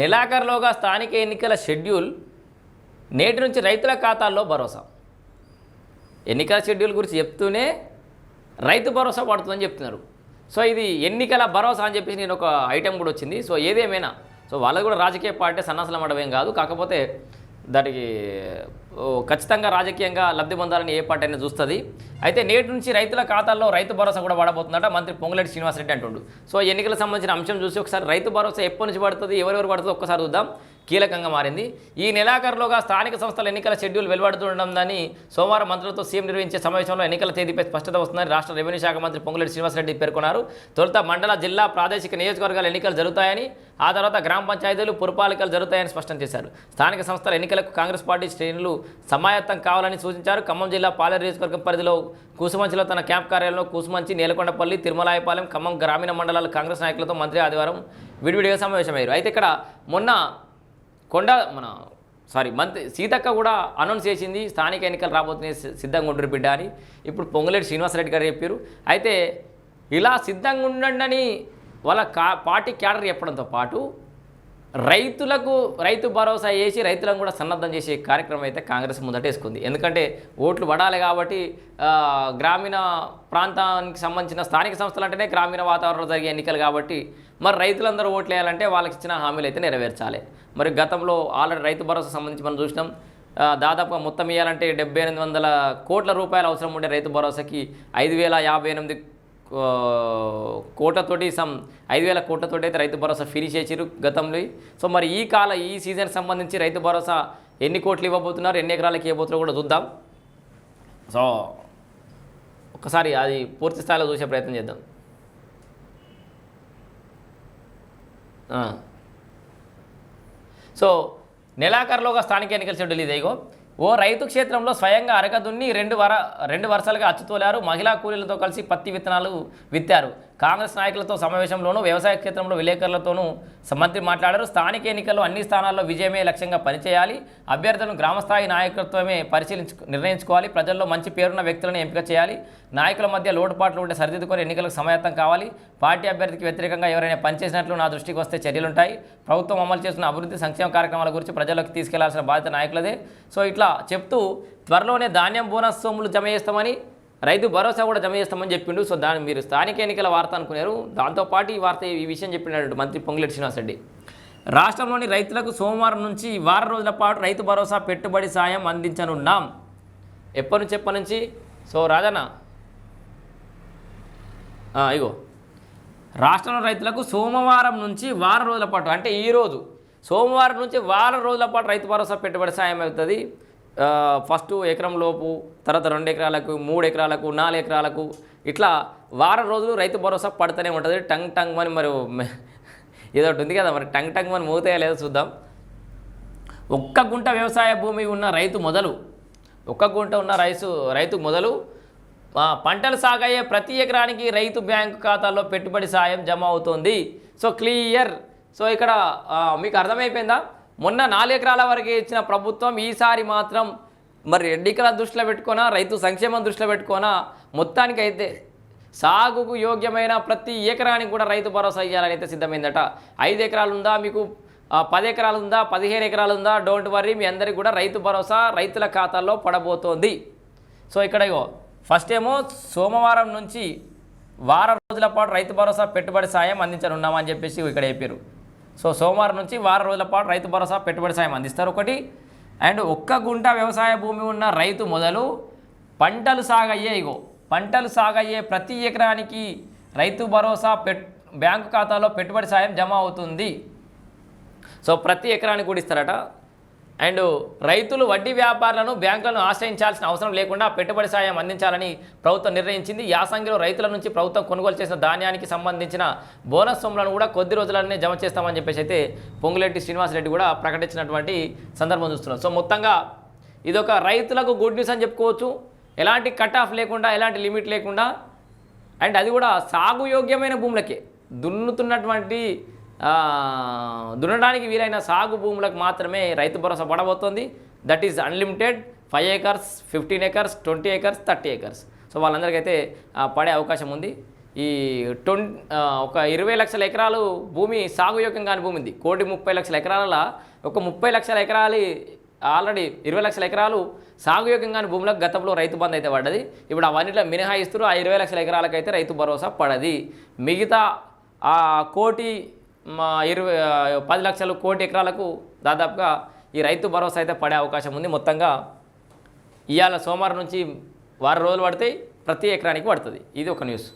నెలాఖరులోగా స్థానిక ఎన్నికల షెడ్యూల్ నేటి నుంచి రైతుల ఖాతాల్లో భరోసా. ఎన్నికల షెడ్యూల్ గురించి చెప్తూనే రైతు భరోసా పడుతుందని చెప్తున్నారు. సో ఇది ఎన్నికల భరోసా అని చెప్పేసి నేను ఒక ఐటెం కూడా వచ్చింది. సో ఏదేమైనా సో వాళ్ళది కూడా రాజకీయ పార్టీ సన్నాసలం అడవేం కాదు. కాకపోతే దానికి ఖచ్చితంగా రాజకీయంగా లబ్ధి పొందాలని ఏ పార్టీ అయినా చూస్తుంది. అయితే నేటి నుంచి రైతుల ఖాతాల్లో రైతు భరోసా కూడా పడబోతుందట మంత్రి పొంగులేటి శ్రీనివాసరెడ్డి అంటుండు. సో ఎన్నికలకు సంబంధించిన అంశం చూసి ఒకసారి రైతు భరోసా ఎప్పటి నుంచి పడుతుంది ఎవరెవరు పడుతుంది ఒక్కసారి చూద్దాం. కీలకంగా మారింది. ఈ నెలాఖరులోగా స్థానిక సంస్థల ఎన్నికల షెడ్యూల్ వెలువడుతుండడందని సోమవారం మంత్రులతో సీఎం నిర్వహించే సమావేశంలో ఎన్నికల తేదీపై స్పష్టత వస్తుందని రాష్ట్ర రెవెన్యూ శాఖ మంత్రి పొంగులేటి శ్రీనివాసరెడ్డి పేర్కొన్నారు. తొలుత మండల జిల్లా ప్రాదేశిక నియోజకవర్గాల ఎన్నికలు జరుగుతాయని ఆ తర్వాత గ్రామ పంచాయతీలు పురపాలికలు జరుగుతాయని స్పష్టం చేశారు. స్థానిక సంస్థల ఎన్నికలకు కాంగ్రెస్ పార్టీ శ్రేణులు సమాయత్తం కావాలని సూచించారు. ఖమ్మం జిల్లా పాలేరు నియోజకవర్గం పరిధిలో కూసుమంచిలో తన క్యాంప్ కార్యాలయంలో కూసుమంచి నేలకొండపల్లి తిరుమలాయపాలెం ఖమ్మం గ్రామీణ మండలాల కాంగ్రెస్ నాయకులతో మంత్రి ఆదివారం విడివిడిగా సమావేశమయ్యారు. అయితే ఇక్కడ మొన్న కొండ మన సారీ మంత్రి సీతక్క కూడా అనౌన్స్ చేసింది. స్థానిక ఎన్నికలు రాబోతున్నాయి సిద్ధంగా ఉండరు బిడ్డ అని. ఇప్పుడు పొంగులేటి శ్రీనివాసరెడ్డి గారు చెప్పారు. అయితే ఇలా సిద్ధంగా ఉండండి అని వాళ్ళ కా పార్టీ క్యాడర్ చెప్పడంతో పాటు రైతులకు రైతు భరోసా వేసి రైతులను కూడా సన్నద్ధం చేసే కార్యక్రమం అయితే కాంగ్రెస్ ముందటేసుకుంది. ఎందుకంటే ఓట్లు పడాలి కాబట్టి గ్రామీణ ప్రాంతానికి సంబంధించిన స్థానిక సంస్థలు అంటేనే గ్రామీణ వాతావరణంలో జరిగే ఎన్నికలు కాబట్టి మరి రైతులందరూ ఓట్లు వేయాలంటే వాళ్ళకి ఇచ్చిన హామీలు అయితే నెరవేర్చాలి. మరి గతంలో ఆల్రెడీ రైతు భరోసా సంబంధించి మనం చూసినాం దాదాపుగా మొత్తం ఇవ్వాలంటే డెబ్బై ఎనిమిది వందల కోట్ల రూపాయలు అవసరం ఉండే రైతు భరోసాకి ఐదు వేల యాభై ఎనిమిది కోటతోటి సమ్ ఐదు వేల కోట్లతోటి అయితే రైతు భరోసా ఫినిష్ చేసిరు గతంలో. సో మరి ఈ కాల ఈ సీజన్ సంబంధించి రైతు భరోసా ఎన్ని కోట్లు ఇవ్వబోతున్నారు ఎన్ని ఎకరాలకి ఇవ్వబోతున్నారో కూడా చూద్దాం. సో ఒకసారి అది పూర్తి స్థాయిలో చూసే ప్రయత్నం చేద్దాం. సో నెలాఖరులోగా స్థానిక ఎన్నికల షెడ్యూల్ ఇదేగో ఓ రైతు క్షేత్రంలో స్వయంగా అరగదున్ని రెండు వర రెండు వరుసలుగా అచ్చుతోలారు. మహిళా కూలీలతో కలిసి పత్తి విత్తనాలు విత్తారు. కాంగ్రెస్ నాయకులతో సమావేశంలోనూ వ్యవసాయ క్షేత్రంలో విలేకరులతోనూ మంత్రి మాట్లాడారు. స్థానిక ఎన్నికల్లో అన్ని స్థానాల్లో విజయమే లక్ష్యంగా పనిచేయాలి. అభ్యర్థులను గ్రామస్థాయి నాయకత్వమే పరిశీలించు నిర్ణయించుకోవాలి. ప్రజల్లో మంచి పేరున్న వ్యక్తులను ఎంపిక చేయాలి. నాయకుల మధ్య లోటుపాట్లు ఉంటే సరిదిద్దుకొని ఎన్నికలకు సమాయత్తం కావాలి. పార్టీ అభ్యర్థికి వ్యతిరేకంగా ఎవరైనా పనిచేసినట్లు నా దృష్టికి వస్తే చర్యలుంటాయి. ప్రభుత్వం అమలు చేస్తున్న అభివృద్ధి సంక్షేమ కార్యక్రమాల గురించి ప్రజల్లోకి తీసుకెళ్ళాల్సిన బాధ్యత నాయకులదే. సో ఇట్లా చెప్తూ త్వరలోనే ధాన్యం బోనస్ సొమ్ములు జమ చేస్తామని రైతు భరోసా కూడా జమ చేస్తామని చెప్పిండు. సో దాని మీరు స్థానిక ఎన్నికల వార్త అనుకున్నారు. దాంతోపాటు ఈ వార్త ఈ విషయం చెప్పినాడు మంత్రి పొంగులేటి శ్రీనివాసరెడ్డి రాష్ట్రంలోని రైతులకు సోమవారం నుంచి వారం రోజుల పాటు రైతు భరోసా పెట్టుబడి సాయం అందించనున్నాం. ఎప్పటి నుంచి ఎప్పటి నుంచి? సో రాజన్న. ఇగో. రాష్ట్రంలో రైతులకు సోమవారం నుంచి వారం రోజుల పాటు అంటే ఈరోజు సోమవారం నుంచి వారం రోజుల పాటు రైతు భరోసా పెట్టుబడి సాయం అవుతుంది. ఫస్ట్ ఎకరం లోపు తర్వాత రెండు ఎకరాలకు మూడు ఎకరాలకు నాలుగు ఎకరాలకు ఇట్లా వారం రోజులు రైతు భరోసా పడుతూనే ఉంటుంది. టంగ్ టంగ్ అని మరి ఏదో ఒకటి ఉంది కదా మరి టంగ్ టంగ్ అని మోగుతాయో లేదో చూద్దాం. ఒక్క గుంట వ్యవసాయ భూమి ఉన్న రైతు మొదలు. ఒక్క గుంట ఉన్న రైతు రైతు మొదలు. పంటలు సాగయ్యే ప్రతి ఎకరానికి రైతు బ్యాంకు ఖాతాలో పెట్టుబడి సాయం జమ అవుతుంది. So clear. సో ఇక్కడ మీకు అర్థమైపోయిందా? మొన్న నాలుగెకరాల వరకే వరకు ఇచ్చిన ప్రభుత్వం ఈసారి మాత్రం మరి ఎన్నికల దృష్టిలో పెట్టుకోనా రైతు సంక్షేమం దృష్టిలో పెట్టుకోనా? మొత్తానికి అయితే సాగుకు యోగ్యమైన ప్రతి ఎకరానికి కూడా రైతు భరోసా ఇవ్వాలని అయితే సిద్ధమైందట. ఐదు ఎకరాలు ఉందా మీకు? పది ఎకరాలు ఉందా పదిహేను ఎకరాలు ఉందా డోంట్ వర్రీ మీ అందరికీ కూడా రైతు భరోసా రైతుల ఖాతాల్లో పడబోతోంది. సో ఇక్కడ ఫస్ట్ ఏమో సోమవారం నుంచి వారం రోజుల పాటు రైతు భరోసా పెట్టుబడి సాయం అందించనున్నామని చెప్పేసి ఇక్కడ చెప్పారు సో సోమవారం నుంచి వారం రోజుల పాటు రైతు భరోసా పెట్టుబడి సాయం అందిస్తారు. ఒకటి అండ్ ఒక్క గుంట వ్యవసాయ భూమి ఉన్న రైతు మొదలు పంటలు సాగయ్యే ఇగో పంటలు సాగయ్యే ప్రతి ఎకరానికి రైతు భరోసా పెట్ బ్యాంకు ఖాతాలో పెట్టుబడి సాయం జమ అవుతుంది. సో ప్రతి ఎకరానికి కూడా ఇస్తారట. అండ్ రైతులు వడ్డీ వ్యాపారులను బ్యాంకులను ఆశ్రయించాల్సిన అవసరం లేకుండా పెట్టుబడి సాయం అందించాలని ప్రభుత్వం నిర్ణయించింది. యాసంగిలో రైతుల నుంచి ప్రభుత్వం కొనుగోలు చేసిన ధాన్యానికి సంబంధించిన బోనస్ సొమ్ములను కూడా కొద్ది రోజులనే జమ చేస్తామని చెప్పేసి అయితే పొంగులెట్టి శ్రీనివాసరెడ్డి కూడా ప్రకటించినటువంటి సందర్భం చూస్తున్నాం. సో మొత్తంగా ఇదొక రైతులకు గుడ్ న్యూస్ అని చెప్పుకోవచ్చు. ఎలాంటి కట్ ఆఫ్ లేకుండా ఎలాంటి లిమిట్ లేకుండా అండ్ అది కూడా సాగు యోగ్యమైన భూములకే. దున్నుతున్నటువంటి దున్నడానికి వీలైన సాగు భూములకు మాత్రమే Rythu Bharosa పడబోతోంది. That is unlimited five acres fifteen acres twenty acres thirty acres so వాళ్ళందరికైతే పడే అవకాశం ఉంది. ఈ ట్వం ఒక ఇరవై లక్షల ఎకరాలు భూమి సాగు కాని భూమి ఉంది. కోటి ముప్పై లక్షల ఎకరాల ఒక ముప్పై లక్షల ఎకరాలు ఆల్రెడీ ఇరవై లక్షల ఎకరాలు సాగు కాని భూములకు గతంలో రైతు బంద్ అయితే పడ్డది. ఇప్పుడు అవన్నిట్లో మినహాయిస్తూ ఆ ఇరవై లక్షల ఎకరాలకైతే రైతు భరోసా పడది. మిగతా ఆ కోటి మా ఇరవై పది లక్షలు కోటి ఎకరాలకు దాదాపుగా ఈ రైతు భరోసా అయితే పడే అవకాశం ఉంది. మొత్తంగా ఇవాళ సోమవారం నుంచి వారం రోజులు పడితే ప్రతి ఎకరానికి పడుతుంది. ఇది ఒక న్యూస్.